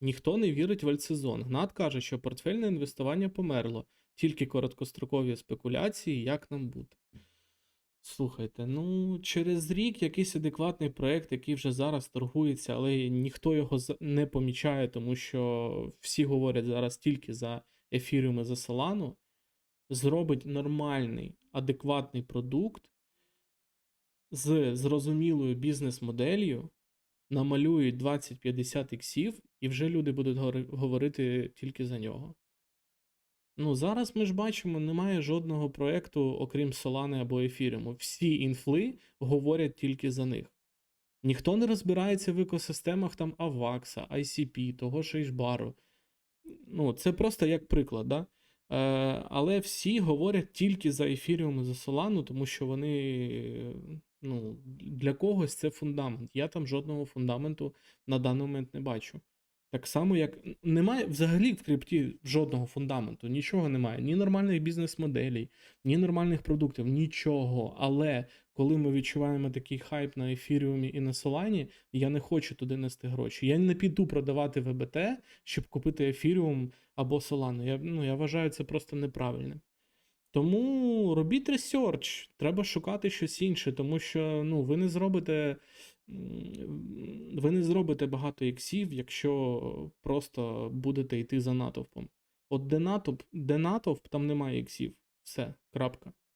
Ніхто не вірить в альтсезон. Гнат каже, що портфельне інвестування померло, тільки короткострокові спекуляції, як нам бути. Слухайте, ну через рік якийсь адекватний проект, який вже зараз торгується, але ніхто його не помічає, тому що всі говорять зараз тільки за ефіріум і за Solana, зробить нормальний, адекватний продукт з зрозумілою бізнес-моделлю, намалюють 20-50 іксів, і вже люди будуть говорити тільки за нього. Ну, зараз ми ж бачимо, немає жодного проекту, окрім Solana або Ethereum. Всі інфли говорять тільки за них. Ніхто не розбирається в екосистемах там AVAX, ICP, того ж. Ну, це просто як приклад, да? Е, але всі говорять тільки за ефіріум і за Solana, тому що вони, ну, для когось це фундамент. Я там жодного фундаменту на даний момент не бачу. Так само, як немає взагалі в крипті жодного фундаменту, нічого немає, ні нормальних бізнес-моделей, ні нормальних продуктів, нічого. Але коли ми відчуваємо такий хайп на ефіріумі і на Солані, я не хочу туди нести гроші. Я не піду продавати ВБТ, щоб купити ефіріум або Солану. Я, ну, я вважаю це просто неправильним. Тому робіть ресерч, треба шукати щось інше, тому що ну, ви не зробите. Ви не зробите багато іксів, якщо просто будете йти за натовпом. От де натовп, де натовп, там немає іксів. Все, крапка.